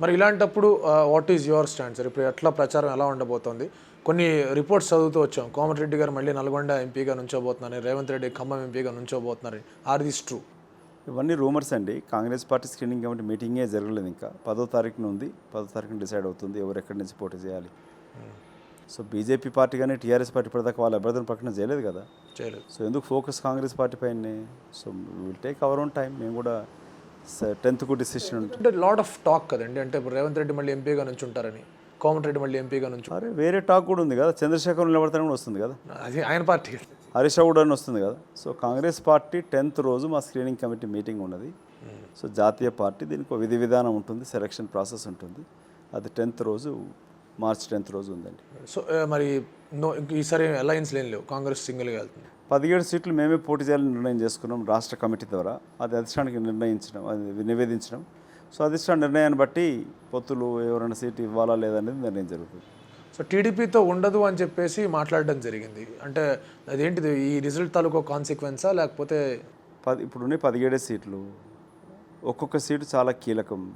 మరి ఇలాంటప్పుడు what is your stand sir ఇప్పుడు ఎట్లా ప్రచారం ఎలా ఉండబోతోంది? కొన్ని రిపోర్ట్స్ చదువుతూ వచ్చాం. కోమటిరెడ్డి గారు మళ్ళీ నల్గొండ ఎంపీగా నుంచోబోతున్నారని రేవంత్ రెడ్డి ఖమ్మం ఎంపీగా నుంచోబోతున్నారని ఆర్ దిస్ ట్రూ ఇవన్నీ రూమర్స్ అండి. కాంగ్రెస్ పార్టీ స్క్రీనింగ్ కమిటీ మీటింగే జరగలేదు ఇంకా. పదో తారీఖున ఉంది. పదో తారీఖున డిసైడ్ అవుతుంది. ఎవరు ఎక్కడి నుంచి పోటీ చేయాలి? సో బీజేపీ పార్టీ కానీ టీఆర్ఎస్ పార్టీ ఇప్పటిదాకా వాళ్ళ అభ్యర్థులను ప్రకటన చేయలేదు కదా? చేయలేదు. సో ఎందుకు ఫోకస్ కాంగ్రెస్ పార్టీ పైనే? So will take our own time మేము కూడా టెన్త్కు డిసిషన్ ఉంటుంది లాట్ ఆఫ్ టాక్ కదండి. అంటే ఇప్పుడు రేవంత్ రెడ్డి మళ్ళీ ఎంపీగా నుంచి ఉంటారని కోమటిరెడ్డి మళ్ళీ ఎంపీగా నుంచి అరే వేరే టాక్ కూడా ఉంది కదా. చంద్రశేఖర్ నిలబడతానే కూడా వస్తుంది కదా. అది ఆయన పార్టీ హరీష్ కూడా అని వస్తుంది కదా. సో కాంగ్రెస్ పార్టీ టెన్త్ రోజు మా స్క్రీనింగ్ కమిటీ మీటింగ్ ఉన్నది. సో జాతీయ పార్టీ దీనికి విధి విధానం ఉంటుంది సెలక్షన్ ప్రాసెస్ ఉంటుంది. అది టెన్త్ రోజు మార్చ్ టెన్త్ రోజు ఉందండి. సో మరి నో ఈసారి అలయన్స్ లేని లేవు. కాంగ్రెస్ సింగిల్గా వెళ్తుంది. పదిహేడు సీట్లు మేమే పోటీ చేయాలని నిర్ణయం చేసుకున్నాం రాష్ట్ర కమిటీ ద్వారా. అది అధిష్టానికి నిర్ణయించడం అది నివేదించడం. సో అధిష్టాన నిర్ణయాన్ని బట్టి పొత్తులు ఎవరైనా సీటు ఇవ్వాలా లేదనేది నిర్ణయం జరుగుతుంది. సో టీడీపీతో ఉండదు అని చెప్పేసి మాట్లాడడం జరిగింది. అంటే అదేంటిది? ఈ రిజల్ట్ తాలూకు కాన్సిక్వెన్సా? లేకపోతే పది ఇప్పుడున్న పదిహేడే సీట్లు. ఒక్కొక్క సీటు చాలా కీలకం.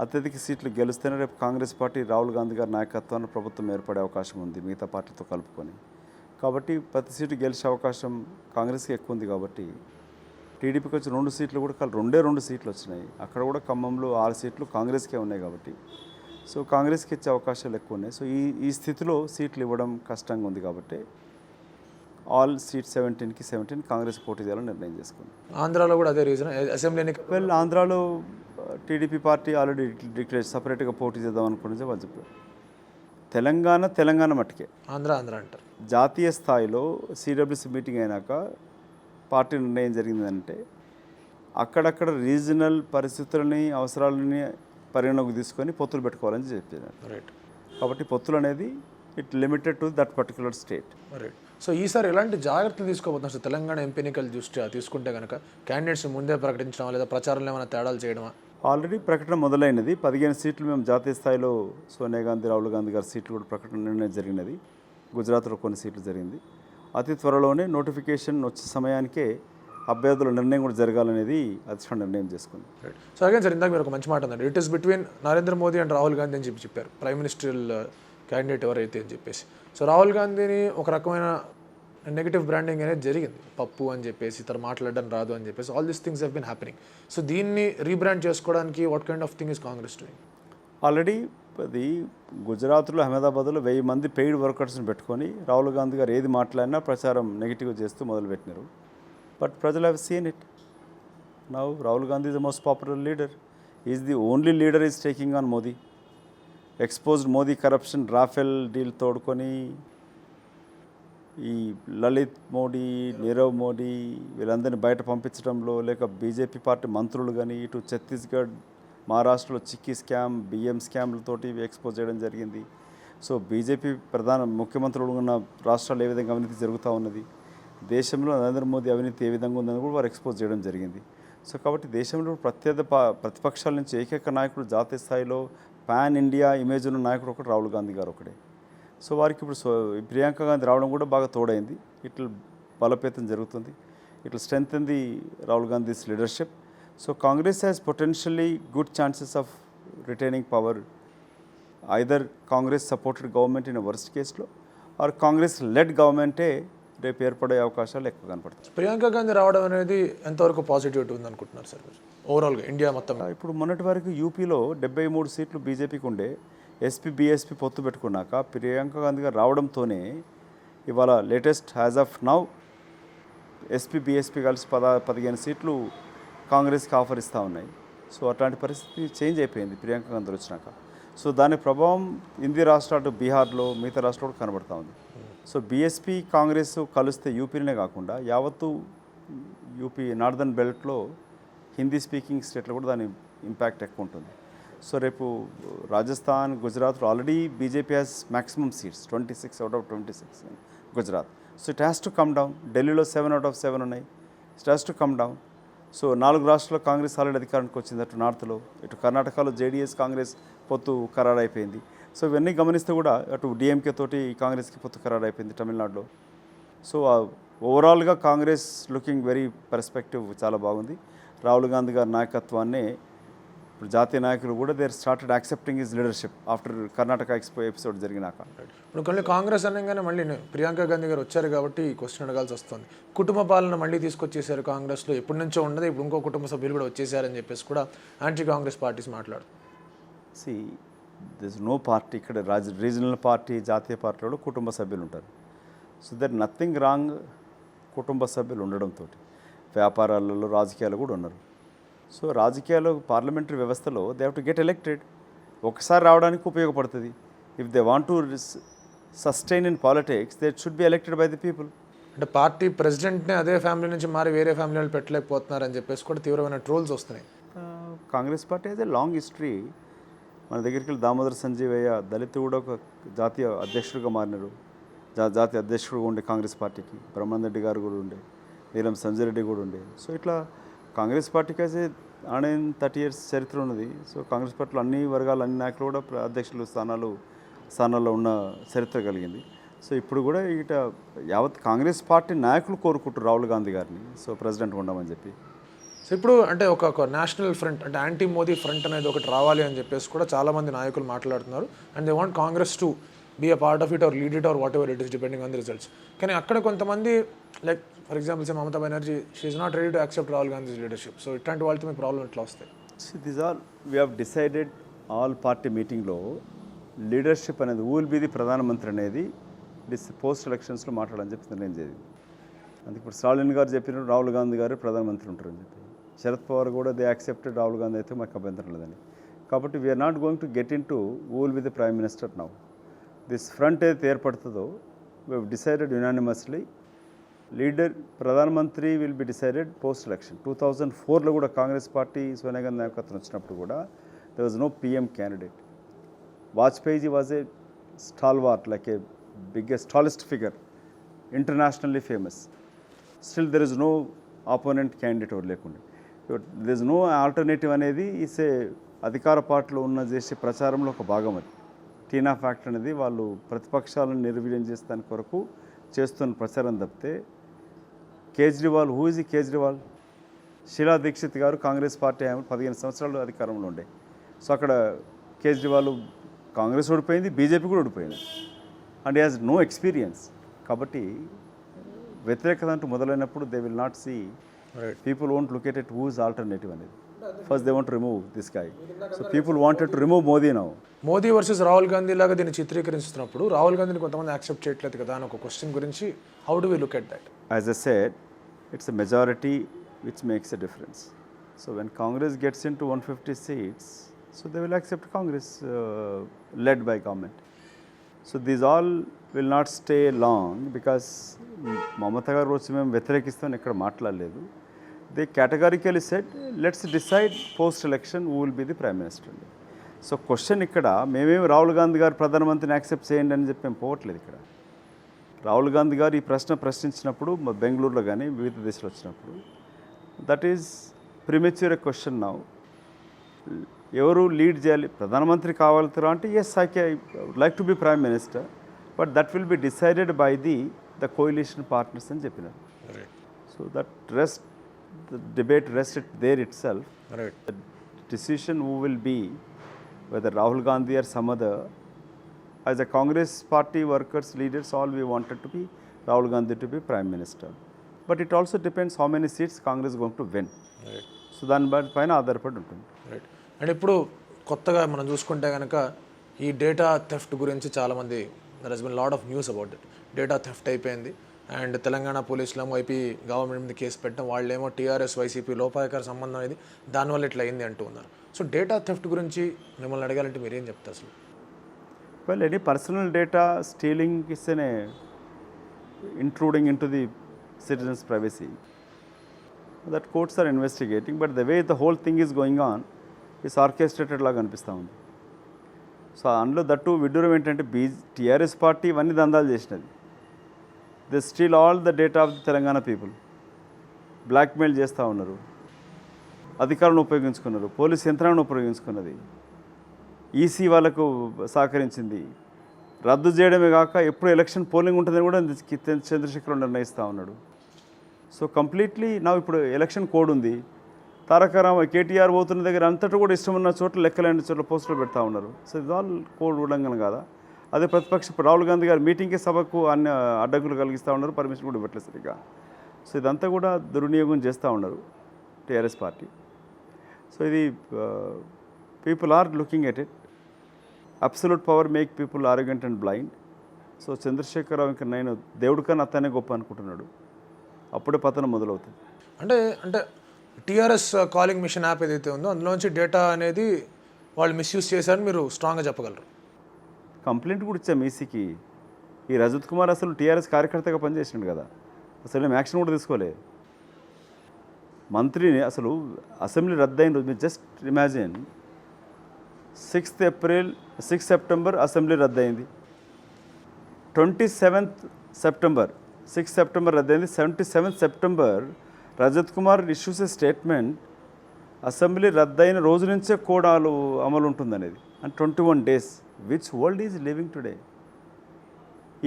అత్యధిక సీట్లు గెలిస్తేనే రేపు కాంగ్రెస్ పార్టీ రాహుల్ గాంధీ గారి నాయకత్వాన్ని ప్రభుత్వం ఏర్పడే అవకాశం ఉంది. మిగతా పార్టీతో కలుపుకొని. కాబట్టి ప్రతి సీటు గెలిచే అవకాశం కాంగ్రెస్కి ఎక్కువ ఉంది కాబట్టి టీడీపీకి వచ్చిన రెండు సీట్లు కూడా రెండే రెండు సీట్లు వచ్చినాయి. అక్కడ కూడా ఖమ్మంలో ఆరు సీట్లు కాంగ్రెస్కే ఉన్నాయి కాబట్టి. సో కాంగ్రెస్కి ఇచ్చే అవకాశాలు ఎక్కువ ఉన్నాయి. సో ఈ ఈ స్థితిలో సీట్లు ఇవ్వడం కష్టంగా ఉంది కాబట్టి ఆల్ సీట్ సెవెంటీన్కి సెవెంటీన్ కాంగ్రెస్ పోటీ చేయాలని నిర్ణయం చేసుకుంది. ఆంధ్రాలో కూడా అదే రీజన్ అసెంబ్లీ ఎన్నిక వెల్ ఆంధ్రాలో టీడీపీ పార్టీ ఆల్రెడీ డిక్లేర్ సపరేట్గా పోటీ చేద్దాం అనుకుని వాళ్ళు చెప్పారు. తెలంగాణ తెలంగాణ మట్టుకే. ఆంధ్ర ఆంధ్ర అంటారు. జాతీయ స్థాయిలో సిడబ్ల్యూసి మీటింగ్ అయినాక పార్టీ నిర్ణయం జరిగిందంటే అక్కడక్కడ రీజనల్ పరిస్థితులని అవసరాలని పరిగణలోకి తీసుకొని పొత్తులు పెట్టుకోవాలని చెప్పారు రైట్ కాబట్టి పొత్తులు అనేది it limited to that particular state. Right so ఈసారి ఎలాంటి జాగ్రత్తలు తీసుకోబోతున్నారు? సార్ తెలంగాణ ఎంపీ ఎన్నికల దృష్ట్యా? తీసుకుంటే కనుక క్యాండిడేట్స్ ముందే ప్రకటించడమా లేదా ప్రచారంలో ఏమైనా తేడాలు చేయడమా? ఆల్రెడీ ప్రకటన మొదలైనది. పదిహేను సీట్లు మేము జాతీయ స్థాయిలో సోనియా గాంధీ రాహుల్ గాంధీ గారి సీట్లు కూడా ప్రకటన నిర్ణయం జరిగినది. గుజరాత్లో కొన్ని సీట్లు జరిగింది. అతి త్వరలోనే నోటిఫికేషన్ వచ్చే సమయానికే అభ్యర్థుల నిర్ణయం కూడా జరగాలనేది అధిష్టానం నిర్ణయం చేసుకుంది. సో అగైన్ సార్ ఇందాక మీరు ఒక మంచి మాట అన్నారు. It is between Narendra Modi and Rahul Gandhi అని చెప్పి చెప్పారు. ప్రైమ్ మినిస్టర్ క్యాండిడేట్ ఎవరైతే అని చెప్పేసి. సో రాహుల్ గాంధీని ఒక రకమైన నెగిటివ్ బ్రాండింగ్ అనేది జరిగింది. పప్పు అని చెప్పేసి ఇతర మాట్లాడడం రాదు అని చెప్పేసి all these things have been happening so దీన్ని రీబ్రాండ్ చేసుకోవడానికి what kind of thing is Congress doing already అది గుజరాత్లో అహ్మదాబాద్లో వెయ్యి మంది పెయిడ్ వర్కర్స్ని పెట్టుకొని రాహుల్ గాంధీ గారు ఏది మాట్లాడినా ప్రచారం నెగిటివ్ చేస్తూ మొదలుపెట్టినారు. బట్ ప్రజలు have seen it now Rahul Gandhi is the most popular leader is the only leader is taking on Modi exposed Modi corruption Rafale deal తోడుకొని ఈ లలిత్ మోడీ నీరవ్ మోడీ వీళ్ళందరినీ బయట పంపించడంలో లేక బీజేపీ పార్టీ మంత్రులు కానీ ఇటు ఛత్తీస్గఢ్ మహారాష్ట్రలో చిక్కీ స్కామ్ బియ్యం స్కామ్లతోటి ఎక్స్పోజ్ చేయడం జరిగింది. సో బీజేపీ ప్రధాన ముఖ్యమంత్రులు ఉన్న రాష్ట్రాలు ఏ విధంగా అవినీతి జరుగుతూ ఉన్నది? దేశంలో నరేంద్ర మోదీ అవినీతి ఏ విధంగా ఉందని కూడా వారు ఎక్స్పోజ్ చేయడం జరిగింది. సో కాబట్టి దేశంలో ప్రత్యేక ప- ప్రతిపక్షాల నుంచి ఏకైక నాయకుడు జాతీయ స్థాయిలో పాన్ ఇండియా ఇమేజ్ ఉన్న నాయకుడు ఒకటి రాహుల్ గాంధీ గారు ఒకటే సో వారికి ఇప్పుడు ప్రియాంక గాంధీ రావడం కూడా బాగా తోడైంది. ఇట్లా బలోపేతం జరుగుతుంది. ఇట్లా strength the Rahul Gandhi's leadership so Congress has potentially good chances of retaining power either Congress supported government in worst కేసులో ఆర్ కాంగ్రెస్ లెడ్ గవర్నమెంటే రేపు ఏర్పడే అవకాశాలు ఎక్కువ కనపడతాయి. ప్రియాంక గాంధీ రావడం అనేది ఎంతవరకు పాజిటివిటీ ఉంది అనుకుంటున్నారు సార్? ఓవరాల్గా ఇండియా మొత్తం. ఇప్పుడు మొన్నటి వరకు యూపీలో డెబ్బై మూడు సీట్లు బీజేపీకి ఉండే ఎస్పీ బీఎస్పీ పొత్తు పెట్టుకున్నాక ప్రియాంక గాంధీ గారు రావడంతోనే ఇవాళ latest has of now SP BSP కలిసి పద పదిహేను సీట్లు కాంగ్రెస్కి ఆఫర్ ఇస్తూ ఉన్నాయి. సో అట్లాంటి పరిస్థితి చేంజ్ అయిపోయింది ప్రియాంక గాంధీ వచ్చినాక. సో దాని ప్రభావం హిందీ రాష్ట్రాలు బీహార్లో మిగతా రాష్ట్రాలు కనబడుతూ ఉంది. సో బీఎస్పీ కాంగ్రెస్ కలిస్తే యూపీనే కాకుండా యావత్తు యూపీ నార్దర్న్ బెల్ట్లో హిందీ స్పీకింగ్ స్టేట్లో కూడా దాని ఇంపాక్ట్ ఎక్కువ ఉంటుంది. సో రేపు రాజస్థాన్ గుజరాత్లో already BJP has maximum seats twenty six out of twenty six Gujarat so it has to come down ఢిల్లీలో సెవెన్ అవుట్ ఆఫ్ సెవెన్ ఉన్నాయి. It has to come down so నాలుగు రాష్ట్రాల్లో కాంగ్రెస్ ఆల్రెడీ అధికారానికి వచ్చింది అటు నార్త్లో ఇటు కర్ణాటకలో జేడీఎస్ కాంగ్రెస్ పొత్తు ఖరారు అయిపోయింది సో ఇవన్నీ గమనిస్తే కూడా అటు డిఎంకే తోటి కాంగ్రెస్కి పొత్తు ఖరారు అయిపోయింది తమిళనాడులో సో ఓవరాల్గా కాంగ్రెస్ లుకింగ్ వెరీ పర్స్పెక్టివ్ చాలా బాగుంది. రాహుల్ గాంధీ గారి నాయకత్వాన్నే ఇప్పుడు జాతీయ నాయకులు కూడా there started accepting his leadership after Karnataka expo episode జరిగినాక. ఇప్పుడు కొన్ని కాంగ్రెస్ అనగానే మళ్ళీ ప్రియాంక గాంధీ గారు వచ్చారు కాబట్టి ఈ క్వశ్చన్ అడగాల్సి వస్తుంది. కుటుంబ పాలన మళ్ళీ తీసుకొచ్చేసారు కాంగ్రెస్లో. ఎప్పటి నుంచో ఉండదు ఇప్పుడు ఇంకో కుటుంబ సభ్యులు కూడా వచ్చేసారని చెప్పేసి కూడా యాంటీ కాంగ్రెస్ పార్టీస్ మాట్లాడు సి దిస్ నో పార్టీ ఇక్కడ రాజ రీజనల్ పార్టీ జాతీయ పార్టీలో కుటుంబ సభ్యులు ఉంటారు. సో దర్ నథింగ్ రాంగ్ కుటుంబ సభ్యులు ఉండడంతో వ్యాపారాలలో రాజకీయాలు కూడా ఉన్నారు. సో రాజకీయాలు పార్లమెంటరీ వ్యవస్థలో they have to get elected ఒకసారి రావడానికి ఉపయోగపడుతుంది. If they want to sustain in politics they should be elected by the people అంటే పార్టీ ప్రెసిడెంట్నే అదే ఫ్యామిలీ నుంచి మారి వేరే ఫ్యామిలీ వాళ్ళు పెట్టలేకపోతున్నారని చెప్పేసి కూడా తీవ్రమైన ట్రోల్స్ వస్తున్నాయి. Congress party a long history మన దగ్గరికి వెళ్ళి దామోదర్ సంజీవయ్య దళిత్ కూడా ఒక జాతీయ అధ్యక్షుడిగా మారినారు. జా జాతీయ అధ్యక్షుడుగా ఉండే కాంగ్రెస్ పార్టీకి. బ్రహ్మానంద రెడ్డి గారు కూడా ఉండే. నీలం సంజయ్ రెడ్డి కూడా ఉండే. సో ఇట్లా కాంగ్రెస్ పార్టీకి అయితే ఆనైన్ థర్టీ ఇయర్స్ చరిత్ర ఉన్నది. సో కాంగ్రెస్ పార్టీలో అన్ని వర్గాలు అన్ని నాయకులు కూడా అధ్యక్షులు స్థానాలు స్థానాల్లో ఉన్న చరిత్ర కలిగింది. సో ఇప్పుడు కూడా ఇట యావత్ కాంగ్రెస్ పార్టీ నాయకులు కోరుకుంటారు రాహుల్ గాంధీ గారిని. సో ప్రెసిడెంట్ ఉండమని చెప్పి. సో ఇప్పుడు అంటే ఒక ఒక నేషనల్ ఫ్రంట్ అంటే యాంటీ మోదీ ఫ్రంట్ అనేది ఒకటి రావాలి అని చెప్పేసి కూడా చాలా మంది నాయకులు మాట్లాడుతున్నారు. And they want Congress to be a part of it or lead it or whatever it is depending on the results కానీ అక్కడ కొంతమంది like for example say Mamata Banerjee she not ready to accept Rahul Gandhi leadership so ఇట్లాంటి వాళ్ళతో మీ problem ఎట్లా వస్తాయి? This all we we decided all party మీటింగ్లో leadership అనేది ఊల్ బి ది ప్రధానమంత్రి అనేది డిస్ పోస్ట్ ఎలక్షన్స్లో మాట్లాడని చెప్పి నిర్ణయం జరిగింది అందుకే ఇప్పుడు స్టాలిన్ గారు చెప్పినట్టు రాహుల్ గాంధీ గారు ప్రధానమంత్రి ఉంటారని చెప్పి. శరద్ పవార్ కూడా దే యాక్సెప్టెడ్ రాహుల్ గాంధీ అయితే మాకు అభ్యంతరం లేదని. కాబట్టి we are not going to get into will with the prime minister now this front ఏదైతే ఏర్పడుతుందో వీ డిసైడెడ్ యునానిమస్లీ లీడర్ ప్రధానమంత్రి will be decided post election two thousand ఫోర్లో కూడా కాంగ్రెస్ పార్టీ సోనియా గాంధీ నాయకత్వం వచ్చినప్పుడు కూడా there was no PM candidate Vajpayee was a stalwart like a biggest tallest figure internationally famous still there is no opponent candidate ఎవరు లేకుండా. There is no alternative అనేది is a అధికార పార్టీలో ఉన్న చేసే ప్రచారంలో ఒక భాగం అది. టీనా ఫ్యాక్ట్ అనేది వాళ్ళు ప్రతిపక్షాలను నిర్వీర్యం దాని కొరకు చేస్తున్న ప్రచారం తప్పితే కేజ్రీవాల్ హూ ఇస్ ఈ కేజ్రీవాల్? శీలా దీక్షిత్ గారు కాంగ్రెస్ పార్టీ ఆమె పదిహేను సంవత్సరాలు అధికారంలో ఉండే. సో అక్కడ కేజ్రీవాల్ కాంగ్రెస్ ఓడిపోయింది బీజేపీ కూడా ఓడిపోయింది. అండ్ హ్యాస్ నో ఎక్స్పీరియన్స్ కాబట్టి వ్యతిరేకత అంటూ మొదలైనప్పుడు they will not see people won't look at whose alternative అనేది. First they want remove this guy so people wanted to remove Modi now Modi versus Rahul Gandhi లాగా దీన్ని చిత్రీకరిస్తున్నప్పుడు రాహుల్ గాంధీని కొంతమంది accept చేయట్లేదు కదా అని ఒక క్వశ్చన్ గురించి how do we look at that as I said it's a majority which makes a difference so when Congress gets in to one fifty seats so they will accept Congress led by government so these all will not stay long because Mamata garu వచ్చి మేము వ్యతిరేకిస్తామని ఇక్కడ మాట్లాడలేదు. They categorically said let's decide post election who will be the prime minister. So question ఇక్కడ మేమేమి రాహుల్ గాంధీ గారు ప్రధానమంత్రిని accept చేయండి అని చెప్పి మేము పోవట్లేదు ఇక్కడ? రాహుల్ గాంధీ గారు ఈ ప్రశ్న ప్రశ్నించినప్పుడు బెంగళూరులో కానీ వివిధ దేశాలు వచ్చినప్పుడు that is premature question now ఎవరు లీడ్ చేయాలి? ప్రధానమంత్రి కావాలతారా అంటే yes I K like to be prime minister but that will be decided by the the coalition partners అని చెప్పినారు. So that rest rest it there itself right the decision who will be whether Rahul Gandhi or some other as a Congress party workers leaders all we wanted to be Rahul Gandhi to be prime minister but it also depends how many seats Congress is going to win right so దాని పైన ఆధారపడి ఉంటుంది right and ఇప్పుడు కొత్తగా మనం చూసుకుంటే కనుక ఈ డేటా థెఫ్ట్ గురించి చాలామంది there has been lot of news about it data theft అయిపోయింది అండ్ తెలంగాణ పోలీసులేమో వైపీ గవర్నమెంట్ మీద కేసు పెట్టడం వాళ్ళేమో టీఆర్ఎస్ వైసీపీ లోపాయకర సంబంధం అనేది దానివల్ల ఇట్లా అయింది అంటూ ఉన్నారు. సో డేటా థెఫ్ట్ గురించి మిమ్మల్ని అడగాలంటే మీరేం చెప్తారు అసలు? Well any personal data stealing is an intruding intruding the citizens privacy that that courts investigating but the way the whole thing is going on on orchestrated లాగా అనిపిస్తూ ఉంది. సో అందులో దట్టు విడ్డూరం ఏంటంటే బీ టీఆర్ఎస్ పార్టీ ఇవన్నీ దందాలు చేసినది. They steal all the data of the Telangana people blackmail చేస్తూ ఉన్నారు. అధికారులను ఉపయోగించుకున్నారు. పోలీస్ యంత్రాలను ఉపయోగించుకున్నది. ఈసీ వాళ్ళకు సహకరించింది. రద్దు చేయడమే కాక ఎప్పుడు ఎలక్షన్ పోలింగ్ ఉంటుందని కూడా చంద్రశేఖర్ నిర్ణయిస్తూ ఉన్నాడు. సో కంప్లీట్లీ నా ఇప్పుడు ఎలక్షన్ కోడ్ ఉంది. తారక రామ కేటీఆర్ పోతున్న దగ్గర అంతటా కూడా ఇష్టం ఉన్న చోట్ల లెక్కలేని చోట్ల పోస్టులు పెడతా ఉన్నారు. సో ఇది ఆల్ కోడ్ ఉల్లంఘన కాదా? అదే ప్రతిపక్ష రాహుల్ గాంధీ గారు మీటింగ్కి సభకు అన్ని అడ్డంకులు కలిగిస్తూ ఉన్నారు పర్మిషన్ కూడా ఇవ్వట్లేదు సరిగ్గా. సో ఇదంతా కూడా దుర్వినియోగం చేస్తూ ఉన్నారు టీఆర్ఎస్ పార్టీ. సో ఇది people are looking at it absolute power make people arrogant and blind so Chandrasekhara Rao ఇంకా నేను దేవుడి కన్నా అతనే గొప్ప అనుకుంటున్నాడు. అప్పుడే పతనం మొదలవుతుంది. అంటే అంటే టీఆర్ఎస్ కాలింగ్ మిషన్ యాప్ ఏదైతే ఉందో అందులోంచి డేటా అనేది వాళ్ళు మిస్యూజ్ చేశారని మీరు స్ట్రాంగ్గా చెప్పగలరు. కంప్లైంట్ కూడా ఇచ్చాం ఈసీకి. ఈ రజత్ కుమార్ అసలు టీఆర్ఎస్ కార్యకర్తగా పనిచేసిండు కదా. అసలు మేము యాక్షన్ కూడా తీసుకోలే. మంత్రిని అసలు అసెంబ్లీ రద్దయిన రోజు మీరు just imagine sixth April six September assembly రద్దయింది. Twenty seventh September six September రద్దయింది. Seventy seventh September Rajat Kumar issues a statement assembly రద్దయిన రోజు నుంచే కూడా అమలు ఉంటుందనేది. And twenty one days. Which world is living today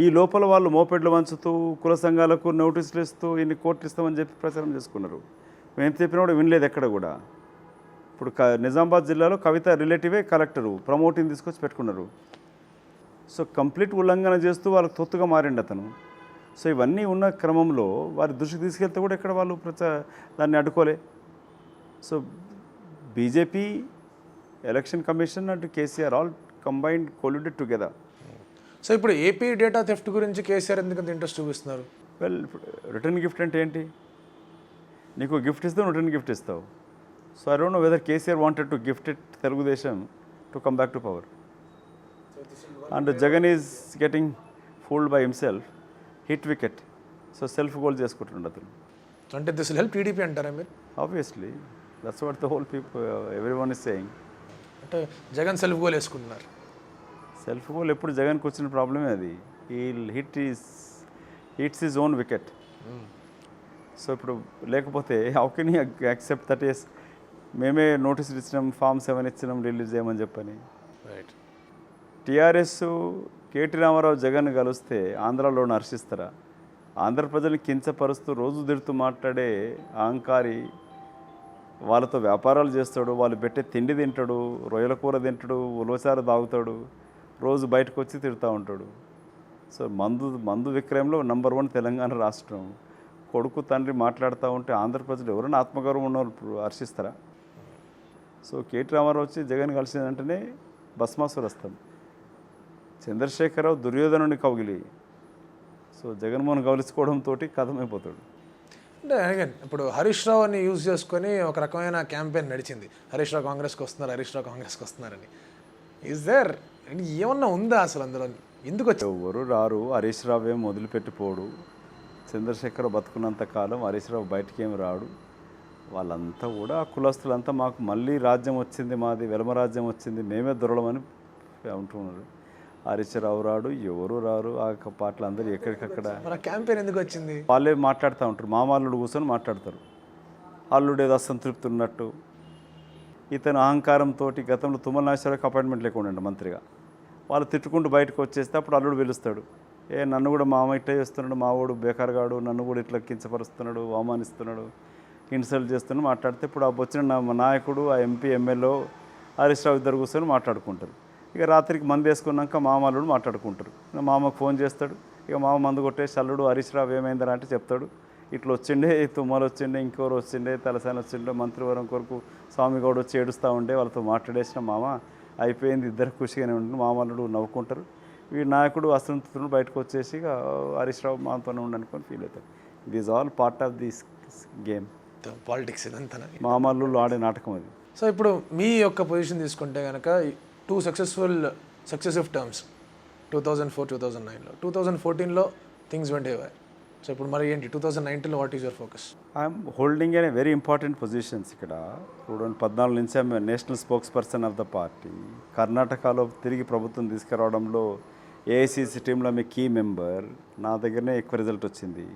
ఈ లోపల వాళ్ళు మోపెడ్లు వంచుతూ కుల సంఘాలకు నోటీసులు ఇస్తూ ఇన్ని కోట్లు ఇస్తామని చెప్పి ప్రచారం చేసుకున్నారు. మేము ఎంత చెప్పినా కూడా వినలేదు ఎక్కడ కూడా. ఇప్పుడు క నిజామాబాద్ జిల్లాలో కవిత రిలేటివే కలెక్టరు ప్రమోటింగ్ తీసుకొచ్చి పెట్టుకున్నారు. సో కంప్లీట్ ఉల్లంఘన చేస్తూ వాళ్ళకి తొత్తుగా మారిండు అతను. సో ఇవన్నీ ఉన్న క్రమంలో వారి దృష్టికి తీసుకెళ్తే కూడా ఇక్కడ వాళ్ళు ప్రచా దాన్ని అడ్డుకోలే. So BJP election commission and KCR all combined colluded together so ఇప్పుడు ఏపీ డేటా థెఫ్ట్ గురించి కేసీఆర్ ఎందుకంత ఇంట్రెస్ట్ చూపిస్తున్నారు? వెల్ రిటర్న్ గిఫ్ట్ అంటే ఏంటి? నీకు గిఫ్ట్ ఇస్తావు రిటర్న్ గిఫ్ట్ ఇస్తావు. So I don't know whether KCR wanted to gift it Telugu Desam to come back to power and Jagan is getting fooled by himself hit wicket so self goal చేసుకుంటుండ అతను. అంటే this help TDP అంటారా మీరు? Obviously that's what the whole people every one is saying అంటే Jagan self goal వేసుకుంటున్నారు. Self goal ఎప్పుడు జగన్కి వచ్చిన ప్రాబ్లమే అది. ఈ hit his hits his own wicket. So ఇప్పుడు లేకపోతే how can you accept that is మేమే నోటీసులు ఇచ్చినాం ఫామ్ సెవెన్ ఇచ్చినాం రిలీజ్ చేయమని చెప్పని. Right TRS KT Rama Rao Jagan కలిస్తే ఆంధ్రాలో హర్షిస్తారా? ఆంధ్ర ప్రజల్ని కించపరుస్తూ రోజు తిడుతూ మాట్లాడే అహంకారి వాళ్ళతో వ్యాపారాలు చేస్తాడు వాళ్ళు పెట్టే తిండి తింటాడు రొయ్యల కూర తింటాడు ఉలవచారు తాగుతాడు. రోజు బయటకు వచ్చి తిడుతూ ఉంటాడు. సో మందు మందు విక్రయంలో నంబర్ వన్ తెలంగాణ రాష్ట్రం. కొడుకు తండ్రి మాట్లాడుతూ ఉంటే ఆంధ్ర ప్రజలు ఎవరైనా ఆత్మగౌరవం ఉన్నవాళ్ళు హర్షిస్తారా? సో కేటీ రామారావు వచ్చి జగన్ కలిసిన వెంటనే భస్మాసురస్తాం. చంద్రశేఖరరావు దుర్యోధనుని కౌగిలి. సో జగన్మోహన్ కౌలించుకోవడంతో కథమైపోతాడు. అంటే ఇప్పుడు హరీష్ రావుని యూజ్ చేసుకొని ఒక రకమైన క్యాంపెయిన్ నడిచింది. హరీష్ రావు కాంగ్రెస్కి వస్తున్నారు హరీష్ రావు కాంగ్రెస్కి వస్తున్నారని. ఈజ్ దేర్ ఏమన్నా ఉందా అసలు అందులో? ఎందుకు వచ్చి ఎవరు రారు హరీష్ రావు ఏం వదిలిపెట్టిపోడు. చంద్రశేఖర్ బతుకున్నంత కాలం హరీష్ రావు బయటికి ఏమి రాడు. వాళ్ళంతా కూడా ఆ కులస్తులంతా మాకు మళ్ళీ రాజ్యం వచ్చింది మాది వెలమ రాజ్యం వచ్చింది మేమే దొరలమని అంటున్నారు హరీష్ రావు రాడు ఎవరు రారు ఆ పాటలు అందరూ ఎక్కడికక్కడ క్యాంపెయిన్ ఎందుకు వచ్చింది? వాళ్ళే మాట్లాడుతూ ఉంటారు మామాల్లుడు కూర్చొని మాట్లాడతారు. అల్లుడు ఏదో అసంతృప్తి ఉన్నట్టు. ఇతను అహంకారంతో గతంలో తుమ్మల నాగేశ్వరరావుకి అపాయింట్మెంట్ లేకుండా మంత్రిగా. వాళ్ళు తిట్టుకుంటూ బయటకు వచ్చేస్తే అప్పుడు అల్లుడు పిలుస్తాడు. ఏ నన్ను కూడా మామ ఇట్లా చేస్తున్నాడు మావాడు బేకార్గాడు నన్ను కూడా ఇట్లా కించపరుస్తున్నాడు అవమానిస్తున్నాడు ఇన్సల్ట్ చేస్తున్నాడు మాట్లాడితే ఇప్పుడు ఆ వచ్చిన నా నాయకుడు ఆ ఎంపీ ఎమ్మెల్యే హరీష్ రావు ఇద్దరు కూర్చొని మాట్లాడుకుంటారు. ఇక రాత్రికి మందు వేసుకున్నాక మామ అల్లుడు మాట్లాడుకుంటారు. ఇక మామకు ఫోన్ చేస్తాడు. ఇక మామ మందు కొట్టేసి అల్లుడు హరీష్ రావు ఏమైందని అంటే చెప్తాడు. ఇట్లా వచ్చిండే తుమ్మలు వచ్చిండే ఇంకోరు వచ్చిండే తలసాని వచ్చిండే మంత్రివరం కొరకు స్వామి గౌడ్ వచ్చి ఏడుస్తూ ఉండే వాళ్ళతో మాట్లాడేసిన మామ అయిపోయింది. ఇద్దరు ఖుషిగానే ఉంటుంది మామల్లుడు నవ్వుకుంటారు. ఈ నాయకుడు అసంతృప్తులు బయటకు వచ్చేసి హరీష్ రావు మాతోనే ఉండనుకొని ఫీల్ అవుతారు. It is all part of this game politics ఇదంతా మామల్లుళ్ళు ఆడే నాటకం అది. సో ఇప్పుడు మీ యొక్క పొజిషన్ తీసుకుంటే కనుక two successful successive terms two thousand four two thousand నైన్లో టూ థౌజండ్ ఫోర్టీన్లో థింగ్స్ వెంట్ అవే సో ఇప్పుడు మరి ఏంటి? టూ థౌసండ్ నైన్టీన్లో what is your focus I'm holding అనే వెరీ ఇంపార్టెంట్ పొజిషన్స్ ఇక్కడ. రెండు పద్నాలుగు నుంచి I'm national spokesperson of the party కర్ణాటకలో తిరిగి ప్రభుత్వం తీసుకురావడంలో ఏఐసిసి టీంలో మీ కీ మెంబర్ నా దగ్గరనే ఎక్కువ రిజల్ట్ వచ్చింది.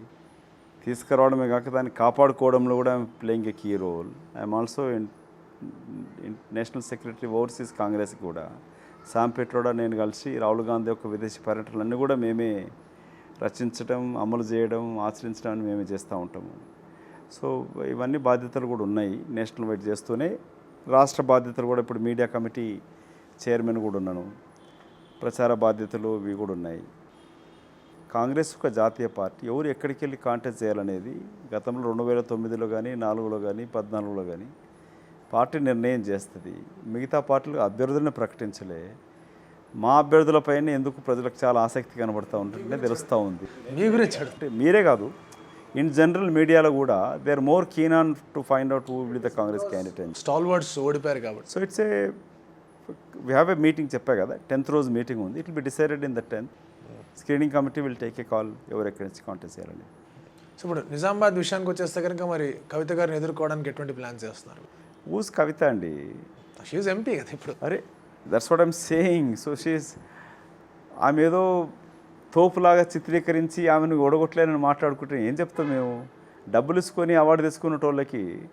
తీసుకురావడమే కాక దాన్ని కాపాడుకోవడంలో కూడా I'm playing a key role I'm also national secretary overseas Congress కూడా. శామ్ నేను కలిసి రాహుల్ గాంధీ యొక్క విదేశీ పర్యటనలన్నీ కూడా మేమే రచించడం అమలు చేయడం ఆచరించడం అని మేమే చేస్తూ ఉంటాము. సో ఇవన్నీ బాధ్యతలు కూడా ఉన్నాయి నేషనల్ వైడ్ చేస్తూనే. రాష్ట్ర బాధ్యతలు కూడా ఇప్పుడు మీడియా కమిటీ చైర్మన్ కూడా ఉన్నాను. ప్రచార బాధ్యతలు ఇవి కూడా ఉన్నాయి. కాంగ్రెస్ ఒక జాతీయ పార్టీ. ఎవరు ఎక్కడికి వెళ్ళి కాంటెస్ట్ చేయాలనేది గతంలో రెండు వేల తొమ్మిదిలో కానీ నాలుగులో కానీ పద్నాలుగులో కానీ పార్టీ నిర్ణయం చేస్తుంది. మిగతా పార్టీలు అభ్యర్థులను ప్రకటించలే. మా అభ్యర్థులపైన ఎందుకు ప్రజలకు చాలా ఆసక్తి కనబడుతూ ఉంటుంటే తెలుస్తూ ఉంది. మీ గురించి మీరే కాదు. ఇన్ జనరల్ మీడియాలో కూడా they are more keen on to find out who will the Congress candidate stalwarts ఓడిపోయారు కాబట్టి. So it's a we have a meeting చెప్పా కదా టెన్త్ రోజు మీటింగ్ ఉంది. It will be decided in the tenth screening committee will take a call ఎవరు ఎక్కడి నుంచి contest చేయాలని. సో ఇప్పుడు నిజామాబాద్ విషయానికి వచ్చేస్తే కనుక మరి కవిత గారిని ఎదుర్కోవడానికి ఎటువంటి ప్లాన్స్ చేస్తున్నారు? ఊస్ కవిత అండి. ఎంపీ కదా ఇప్పుడు. అరే that's what I'm saying so she's ఆమె ఏదో తోపులాగా చిత్రీకరించి ఆమెను ఓడగొట్టలేనని మాట్లాడుకుంటే ఏం చెప్తాం మేము? డబ్బులు ఇసుకొని అవార్డు తెచ్చుకున్నటోళ్ళకి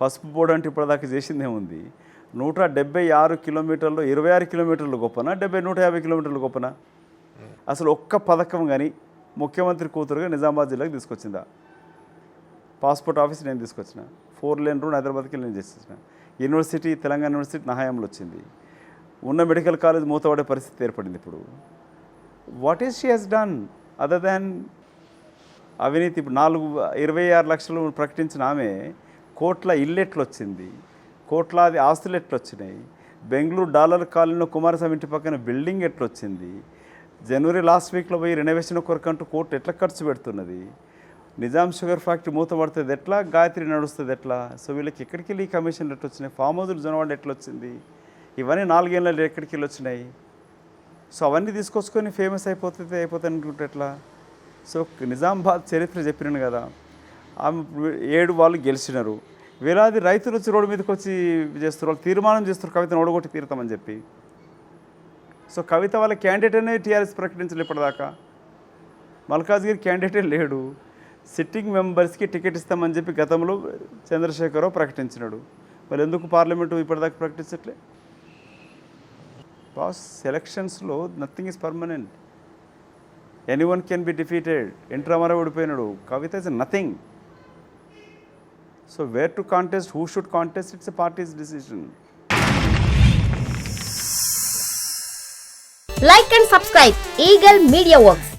పసుపు బోర్డు అంటే ఇప్పటిదాకా చేసిందేముంది? నూట డెబ్బై ఆరు కిలోమీటర్లు ఇరవై ఆరు కిలోమీటర్లు గొప్పనా? డెబ్బై నూట యాభై కిలోమీటర్లు గొప్పనా? అసలు ఒక్క పథకం కానీ ముఖ్యమంత్రి కూతురుగా నిజామాబాద్ జిల్లాకి తీసుకొచ్చిందా? పాస్పోర్ట్ ఆఫీస్ నేను తీసుకొచ్చిన. ఫోర్ లేన్ రోడ్ హైదరాబాద్కి నేను చేసిన యూనివర్సిటీ తెలంగాణ యూనివర్సిటీ నా హయాంలో వచ్చింది. ఉన్న మెడికల్ కాలేజ్ మూతపడే పరిస్థితి ఏర్పడింది ఇప్పుడు. What is she has done other than అవినీతి? ఇప్పుడు నాలుగు ఇరవై ఆరు లక్షలు ప్రకటించిన ఆమె కోట్ల ఇల్లెట్లు వచ్చింది కోట్లాది ఆస్తులు ఎట్లా వచ్చినాయి బెంగళూరు డాలర్ కాలనీలో కుమారస్వామి ఇంటి పక్కన బిల్డింగ్ ఎట్లా వచ్చింది జనవరి లాస్ట్ వీక్లో పోయి రెనోవేషన్ కొరకంటూ కోర్టు ఎట్లా ఖర్చు పెడుతున్నది నిజాం షుగర్ ఫ్యాక్టరీ మూతపడుతుంది ఎట్లా గాయత్రి నడుస్తుంది ఎట్లా? సో వీళ్ళకి ఎక్కడికి వెళ్ళి కమిషన్లు ఎట్లా వచ్చినాయి? ఫామ్ హౌజులు జొనవాడ ఎట్లా వచ్చింది? ఇవన్నీ నాలుగేళ్ళలో ఎక్కడికి వెళ్ళి వచ్చినాయి? సో అవన్నీ తీసుకొచ్చుకొని ఫేమస్ అయిపోతుంది అయిపోతుంది అనుకుంటే ఎట్లా? సో నిజామాబాద్ చరిత్ర చెప్పినాను కదా. ఆమె ఏడు వాళ్ళు గెలిచినారు. వేలాది రైతులు వచ్చి రోడ్డు మీదకి వచ్చి చేస్తారు. వాళ్ళు తీర్మానం చేస్తారు. కవితను ఓడగొట్టి తీరుతామని చెప్పి. సో కవిత వాళ్ళ క్యాండిడేట్ అనేది టీఆర్ఎస్ ప్రకటించలేదు ఇప్పటిదాకా. మల్కాజ్గిరి క్యాండిడేటే లేడు. సిట్టింగ్ మెంబర్స్కి టికెట్ ఇస్తామని చెప్పి గతంలో చంద్రశేఖరరావు ప్రకటించినాడు. మరి ఎందుకు పార్లమెంటు ఇప్పటిదాకా ప్రకటించట్లే? Boss సెలక్షన్స్లో nothing is permanent any one can be defeated ఎంట్రామారా ఓడిపోయినాడు. Kavitha is nothing so where to contest who should contest it's a party's decision like and subscribe Eagle Media Works